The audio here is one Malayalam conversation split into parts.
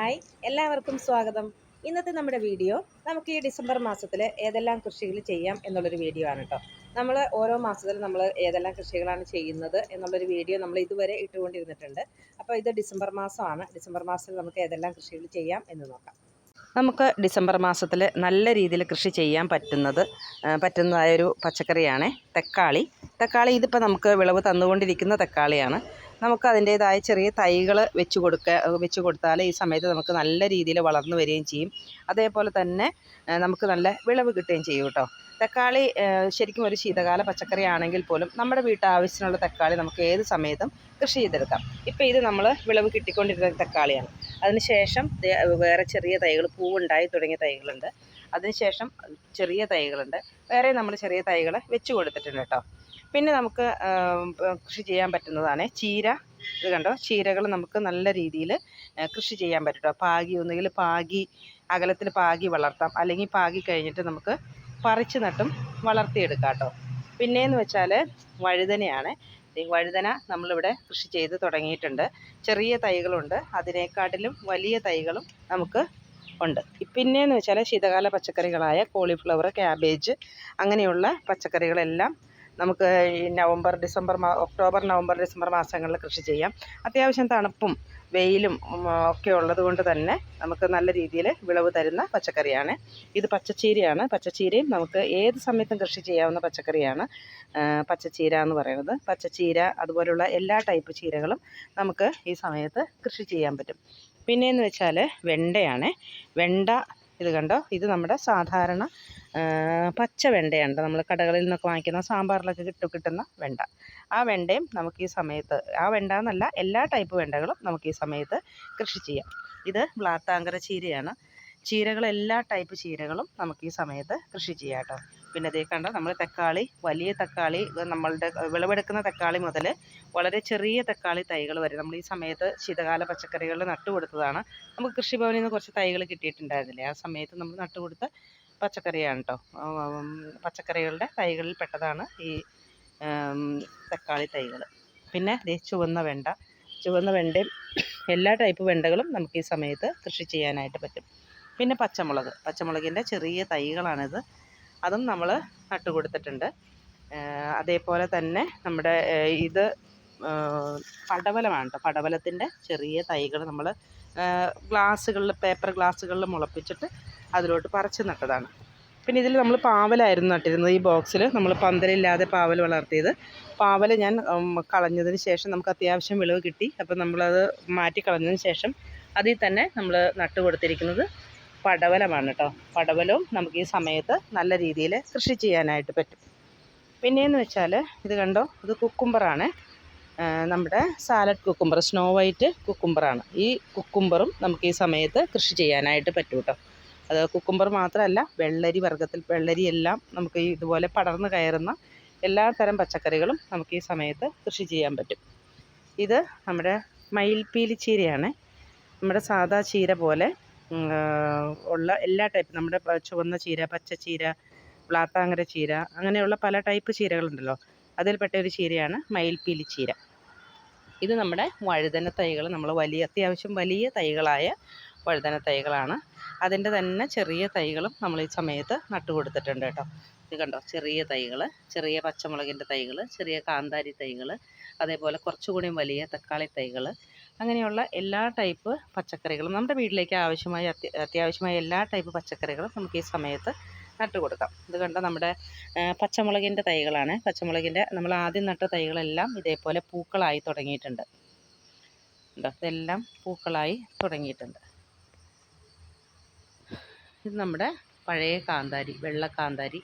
ഹായ് എല്ലാവർക്കും സ്വാഗതം. ഇന്നത്തെ നമ്മുടെ വീഡിയോ നമുക്ക് ഈ ഡിസംബർ മാസത്തിൽ ഏതെല്ലാം കൃഷികൾ ചെയ്യാം എന്നുള്ളൊരു വീഡിയോ ആണ് കേട്ടോ നമ്മൾ ഓരോ മാസത്തിലും നമ്മൾ ഏതെല്ലാം കൃഷികളാണ് ചെയ്യുന്നത് എന്നുള്ളൊരു വീഡിയോ നമ്മൾ ഇതുവരെ ഇട്ടുകൊണ്ടിരുന്നിട്ടുണ്ട്. അപ്പോൾ ഇത് ഡിസംബർ മാസമാണ്. ഡിസംബർ മാസത്തിൽ നമുക്ക് ഏതെല്ലാം കൃഷികൾ ചെയ്യാം എന്ന് നോക്കാം. നമുക്ക് ഡിസംബർ മാസത്തിൽ നല്ല രീതിയിൽ കൃഷി ചെയ്യാൻ പറ്റുന്നത് പറ്റുന്നതായൊരു പച്ചക്കറിയാണ് തക്കാളി. തക്കാളി ഇതിപ്പോൾ നമുക്ക് വിളവ് തന്നുകൊണ്ടിരിക്കുന്ന തക്കാളിയാണ്. നമുക്ക് അതിന്റേതായ ചെറിയ തൈകൾ വെച്ച് കൊടുക്കുക വെച്ച് കൊടുത്താൽ ഈ സമയത്ത് നമുക്ക് നല്ല രീതിയിൽ വളർന്നു വരികയും ചെയ്യും. അതേപോലെ തന്നെ നമുക്ക് നല്ല വിളവ് കിട്ടുകയും ചെയ്യും കേട്ടോ. തക്കാളി ശരിക്കും ഒരു ശീതകാല പച്ചക്കറി ആണെങ്കിൽ പോലും നമ്മുടെ വീട്ടാവശ്യത്തിനുള്ള തക്കാളി നമുക്ക് ഏത് സമയത്തും കൃഷി ചെയ്തെടുക്കാം. ഇപ്പോൾ ഇത് നമ്മൾ വിളവ് കിട്ടിക്കൊണ്ടിരുന്ന തക്കാളിയാണ്. അതിനുശേഷം ശേഷം വേറെ ചെറിയ തൈകൾ പൂവുണ്ടായി തുടങ്ങിയ തൈകളുണ്ട്. അതിനുശേഷം ചെറിയ തൈകളുണ്ട്. വേറെ നമ്മൾ ചെറിയ തൈകൾ വെച്ച് കൊടുത്തിട്ടുണ്ട് കേട്ടോ. പിന്നെ നമുക്ക് കൃഷി ചെയ്യാൻ പറ്റുന്നതാണ് ചീര. ഇത് കണ്ടോ? ചീരകൾ നമുക്ക് നല്ല രീതിയിൽ കൃഷി ചെയ്യാൻ പറ്റും പാകി ഒന്നുകിൽ പാകി അകലത്തിൽ പാകി വളർത്താം. അല്ലെങ്കിൽ പാകി കഴിഞ്ഞിട്ട് നമുക്ക് പറിച്ച് നട്ടും വളർത്തിയെടുക്കാം കേട്ടോ പിന്നെയെന്ന് വെച്ചാൽ വഴുതനയാണ്. വഴുതന നമ്മളിവിടെ കൃഷി ചെയ്ത് തുടങ്ങിയിട്ടുണ്ട്. ചെറിയ തൈകളുണ്ട്. അതിനേക്കാട്ടിലും വലിയ തൈകളും നമുക്ക് ഉണ്ട്. പിന്നെയെന്ന് വെച്ചാൽ ശീതകാല പച്ചക്കറികളായ കോളിഫ്ലവർ ക്യാബേജ് അങ്ങനെയുള്ള പച്ചക്കറികളെല്ലാം നമുക്ക് ഈ November December October November December മാസങ്ങളിൽ കൃഷി ചെയ്യാം. അത്യാവശ്യം തണുപ്പും വെയിലും ഒക്കെ ഉള്ളത് കൊണ്ട് തന്നെ നമുക്ക് നല്ല രീതിയിൽ വിളവ് തരുന്ന പച്ചക്കറിയാണ്. ഇത് പച്ചച്ചീരയാണ്. പച്ചച്ചീരയും നമുക്ക് ഏത് സമയത്തും കൃഷി ചെയ്യാവുന്ന പച്ചക്കറിയാണ്. പച്ചച്ചീര എന്ന് പറയുന്നത്. പച്ചച്ചീര അതുപോലുള്ള എല്ലാ ടൈപ്പ് ചീരകളും നമുക്ക് ഈ സമയത്ത് കൃഷി ചെയ്യാൻ പറ്റും. പിന്നെയെന്ന് വെച്ചാൽ വെണ്ടയാണ്. വെണ്ട ഇത് കണ്ടോ? ഇത് നമ്മുടെ സാധാരണ പച്ച വെണ്ടയുണ്ട്. നമ്മൾ കടകളിൽ നിന്നൊക്കെ വാങ്ങിക്കുന്ന സാമ്പാറിലൊക്കെ കിട്ടു കിട്ടുന്ന വെണ്ട. ആ വെണ്ടയും നമുക്ക് ഈ സമയത്ത് ആ വെണ്ട എന്നല്ല എല്ലാ ടൈപ്പ് വെണ്ടകളും നമുക്ക് ഈ സമയത്ത് കൃഷി ചെയ്യാം. ഇത് ബ്ലാത്താങ്കര ചീരയാണ്. ചീരകൾ എല്ലാ ടൈപ്പ് ചീരകളും നമുക്ക് ഈ സമയത്ത് കൃഷി ചെയ്യാം കേട്ടോ. പിന്നെ ഇതേ കണ്ട നമ്മൾ തക്കാളി വലിയ തക്കാളി നമ്മളുടെ വിളവെടുക്കുന്ന തക്കാളി മുതൽ വളരെ ചെറിയ തക്കാളി തൈകൾ വരെ നമ്മൾ ഈ സമയത്ത് ശീതകാല പച്ചക്കറികളിൽ നട്ടുകൊടുത്തതാണ്. നമുക്ക് കൃഷിഭവനിൽ നിന്ന് കുറച്ച് തൈകൾ കിട്ടിയിട്ടുണ്ടായിരുന്നില്ലേ ആ സമയത്ത് നമ്മൾ നട്ടുകൊടുത്ത പച്ചക്കറിയാണ് കേട്ടോ പച്ചക്കറികളുടെ തൈകളിൽ പെട്ടതാണ് ഈ തക്കാളി തൈകൾ പിന്നെ ദേ ചുവന്ന വെണ്ട. ചുവന്ന വെണ്ടയും എല്ലാ ടൈപ്പ് വെണ്ടകളും നമുക്ക് ഈ സമയത്ത് കൃഷി ചെയ്യാനായിട്ട് പറ്റും. പിന്നെ പച്ചമുളക്. പച്ചമുളകിന്റെ ചെറിയ തൈകളാണിത്. അതും നമ്മൾ നട്ടുകൊടുത്തിട്ടുണ്ട്. അതേപോലെ തന്നെ നമ്മുടെ ഇത് പടവലമാണ് കേട്ടോ പടവലത്തിന്റെ ചെറിയ തൈകൾ നമ്മൾ ഗ്ലാസ്സുകളിൽ പേപ്പർ ഗ്ലാസ്സുകളിൽ മുളപ്പിച്ചിട്ട് അതിലോട്ട് പറിച്ച് നട്ടതാണ്. പിന്നെ ഇതിൽ നമ്മൾ പാവലായിരുന്നു നട്ടിരുന്നത്. ഈ ബോക്സിൽ നമ്മൾ പന്തലില്ലാതെ പാവൽ വളർത്തിയത്. പാവൽ ഞാൻ കളഞ്ഞതിന് ശേഷം നമുക്ക് അത്യാവശ്യം വിളവ് കിട്ടി. അപ്പോൾ നമ്മളത് മാറ്റി കളഞ്ഞതിന് ശേഷം അതിൽ തന്നെ നമ്മൾ നട്ട് കൊടുത്തിരിക്കുന്നത് പടവലമാണ് കേട്ടോ പടവലവും നമുക്ക് ഈ സമയത്ത് നല്ല രീതിയിൽ കൃഷി ചെയ്യാനായിട്ട് പറ്റും. പിന്നെയെന്ന് വെച്ചാൽ ഇത് കണ്ടോ? ഇത് കുക്കുംബറാണ് നമ്മുടെ സാലഡ് കുക്കുംബർ സ്നോ വൈറ്റ് കുക്കുംബറാണ് ഈ കുക്കുംബറും നമുക്ക് ഈ സമയത്ത് കൃഷി ചെയ്യാനായിട്ട് പറ്റും കേട്ടോ അത് കുക്കുംബർ മാത്രമല്ല വെള്ളരി വർഗത്തിൽ വെള്ളരി എല്ലാം നമുക്ക് ഇതുപോലെ പടർന്ന് കയറുന്ന എല്ലാ തരം പച്ചക്കറികളും നമുക്ക് ഈ സമയത്ത് കൃഷി ചെയ്യാൻ പറ്റും. ഇത് നമ്മുടെ മയിൽപ്പീലി ചീരയാണ്. നമ്മുടെ സാദാ ചീര പോലെ ഉള്ള എല്ലാ ടൈപ്പ് നമ്മുടെ ചുവന്ന ചീര പച്ച ചീര വ്ളാത്താങ്കര ചീര അങ്ങനെയുള്ള പല ടൈപ്പ് ചീരകളുണ്ടല്ലോ. അതിൽപ്പെട്ട ഒരു ചീരയാണ് മയിൽപ്പീലി ചീര. ഇത് നമ്മുടെ വഴുതന തൈകൾ നമ്മൾ വലിയ അത്യാവശ്യം വലിയ തൈകളായ വഴുതന തൈകളാണ്. അതിന്റെ തന്നെ ചെറിയ തൈകളും നമ്മൾ ഈ സമയത്ത് നട്ടു കൊടുത്തിട്ടുണ്ട് കേട്ടോ. ഇത് കണ്ടോ? ചെറിയ തൈകൾ ചെറിയ പച്ചമുളകിന്റെ തൈകൾ ചെറിയ കാന്താരി തൈകൾ അതേപോലെ കുറച്ചുകൂടി വലിയ തക്കാളി തൈകൾ അങ്ങനെയുള്ള എല്ലാ ടൈപ്പ് പച്ചക്കറികളും നമ്മുടെ വീട്ടിലേക്ക് ആവശ്യമായ അത്യ അത്യാവശ്യമായ എല്ലാ ടൈപ്പ് പച്ചക്കറികളും നമുക്ക് ഈ സമയത്ത് നട്ടു കൊടുക്കാം. ഇത് കണ്ടോ നമ്മുടെ പച്ചമുളകിന്റെ തൈകളാണ്. പച്ചമുളകിന്റെ നമ്മൾ ആദ്യം നട്ട തൈകളെല്ലാം ഇതേപോലെ പൂക്കളായി തുടങ്ങിയിട്ടുണ്ട്. ഉണ്ടോ ഇതെല്ലാം പൂക്കളായി തുടങ്ങിയിട്ടുണ്ട്. ഇത് നമ്മുടെ പഴയ കാന്താരി വെള്ള കാന്താരി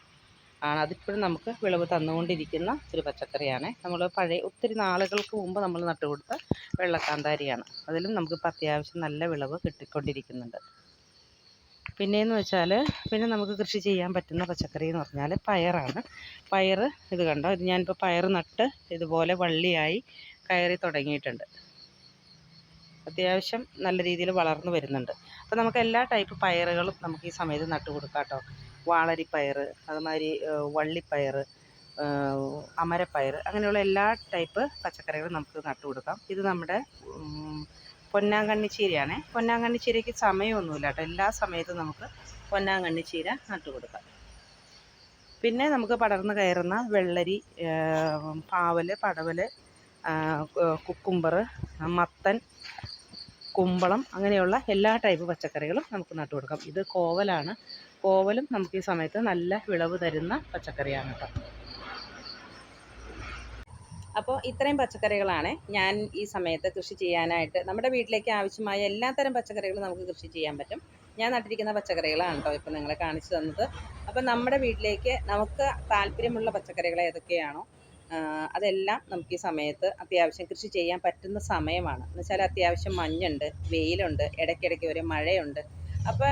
ആണ്. അതിപ്പോഴും നമുക്ക് വിളവ് തന്നുകൊണ്ടിരിക്കുന്ന ഒരു പച്ചക്കറിയാണ്. നമ്മൾ പഴയ ഒത്തിരി നാളുകൾക്ക് മുമ്പ് നമ്മൾ നട്ടുകൊടുത്ത വെള്ളക്കാന്താരിയാണ് അതിലും നമുക്കിപ്പോൾ അത്യാവശ്യം നല്ല വിളവ് കിട്ടിക്കൊണ്ടിരിക്കുന്നുണ്ട്. പിന്നെയെന്ന് വെച്ചാൽ പിന്നെ നമുക്ക് കൃഷി ചെയ്യാൻ പറ്റുന്ന പച്ചക്കറി എന്ന് പറഞ്ഞാൽ പയറാണ്. പയർ ഇത് കണ്ടോ? ഇത് ഞാനിപ്പോൾ പയർ നട്ട് ഇതുപോലെ വള്ളിയായി കയറി തുടങ്ങിയിട്ടുണ്ട്. അത്യാവശ്യം നല്ല രീതിയിൽ വളർന്നു വരുന്നുണ്ട്. അപ്പോൾ നമുക്ക് എല്ലാ ടൈപ്പ് പയറുകളും നമുക്ക് ഈ സമയത്ത് നട്ടു കൊടുക്കാം കേട്ടോ. വാളരിപ്പയർ അതുമാതിരി വള്ളിപ്പയർ അമരപ്പയർ അങ്ങനെയുള്ള എല്ലാ ടൈപ്പ് പച്ചക്കറികളും നമുക്ക് നട്ടു കൊടുക്കാം. ഇത് നമ്മുടെ പൊന്നാങ്കണ്ണി ചീരയാണേ പൊന്നാങ്കണ്ണി ചീരയ്ക്ക് സമയമൊന്നുമില്ല കേട്ടോ. എല്ലാ സമയത്തും നമുക്ക് പൊന്നാങ്കണ്ണി ചീര നട്ടു കൊടുക്കാം. പിന്നെ നമുക്ക് പടർന്ന് കയറുന്ന വെള്ളരി പാവൽ പടവൽ കുക്കുംബർ മത്തൻ കുമ്പളം അങ്ങനെയുള്ള എല്ലാ ടൈപ്പ് പച്ചക്കറികളും നമുക്ക് നട്ടു കൊടുക്കാം. ഇത് കോവലാണ്. കോവലും നമുക്ക് ഈ സമയത്ത് നല്ല വിളവ് തരുന്ന പച്ചക്കറിയാണ് കേട്ടോ. അപ്പോൾ ഇത്രയും പച്ചക്കറികളാണ് ഞാൻ ഈ സമയത്ത് കൃഷി ചെയ്യാനായിട്ട് നമ്മുടെ വീട്ടിലേക്ക് ആവശ്യമായ എല്ലാ തരം പച്ചക്കറികളും നമുക്ക് കൃഷി ചെയ്യാൻ പറ്റും. ഞാൻ നട്ടിരിക്കുന്ന പച്ചക്കറികളാണ് കേട്ടോ ഇപ്പോൾ നിങ്ങളെ കാണിച്ചു തന്നത്. അപ്പോൾ നമ്മുടെ വീട്ടിലേക്ക് നമുക്ക് താല്പര്യമുള്ള പച്ചക്കറികൾ ഏതൊക്കെയാണോ അതെല്ലാം നമുക്ക് ഈ സമയത്ത് അത്യാവശ്യം കൃഷി ചെയ്യാൻ പറ്റുന്ന സമയമാണ്. എന്നുവെച്ചാൽ അത്യാവശ്യം മഞ്ഞുണ്ട് വെയിലുണ്ട് ഇടയ്ക്കിടയ്ക്ക് ഒരു മഴയുണ്ട്. അപ്പോൾ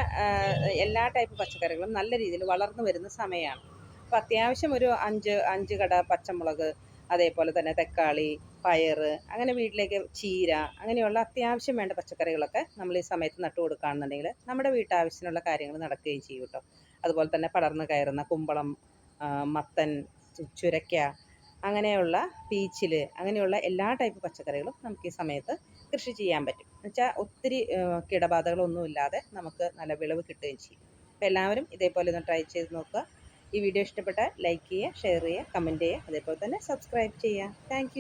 എല്ലാ ടൈപ്പ് പച്ചക്കറികളും നല്ല രീതിയിൽ വളർന്നു വരുന്ന സമയമാണ്. അപ്പോൾ അത്യാവശ്യം ഒരു അഞ്ച് അഞ്ച് കട പച്ചമുളക് അതേപോലെ തന്നെ തക്കാളി പയർ അങ്ങനെ വീട്ടിലേക്ക് ചീര അങ്ങനെയുള്ള അത്യാവശ്യം വേണ്ട പച്ചക്കറികളൊക്കെ നമ്മൾ ഈ സമയത്ത് നട്ടു കൊടുക്കുകയാണെന്നുണ്ടെങ്കിൽ നമ്മുടെ വീട്ടാവശ്യത്തിനുള്ള കാര്യങ്ങൾ നടക്കുകയും ചെയ്യും കേട്ടോ. അതുപോലെ തന്നെ പടർന്നു കയറുന്ന കുമ്പളം മത്തൻ ചുരയ്ക്ക അങ്ങനെയുള്ള പീച്ചിൽ അങ്ങനെയുള്ള എല്ലാ ടൈപ്പ് പച്ചക്കറികളും നമുക്ക് ഈ സമയത്ത് കൃഷി ചെയ്യാൻ പറ്റും. എന്നുവെച്ചാൽ ഒത്തിരി കീടബാധകളൊന്നുമില്ലാതെ നമുക്ക് നല്ല വിളവ് കിട്ടുകയും ചെയ്യും. അപ്പോൾ എല്ലാവരും ഇതേപോലെ ഒന്ന് ട്രൈ ചെയ്ത് നോക്കുക. ഈ വീഡിയോ ഇഷ്ടപ്പെട്ടാൽ ലൈക്ക് ചെയ്യുക ഷെയർ ചെയ്യുക കമന്റ് ചെയ്യുക അതേപോലെ തന്നെ സബ്സ്ക്രൈബ് ചെയ്യുക. താങ്ക്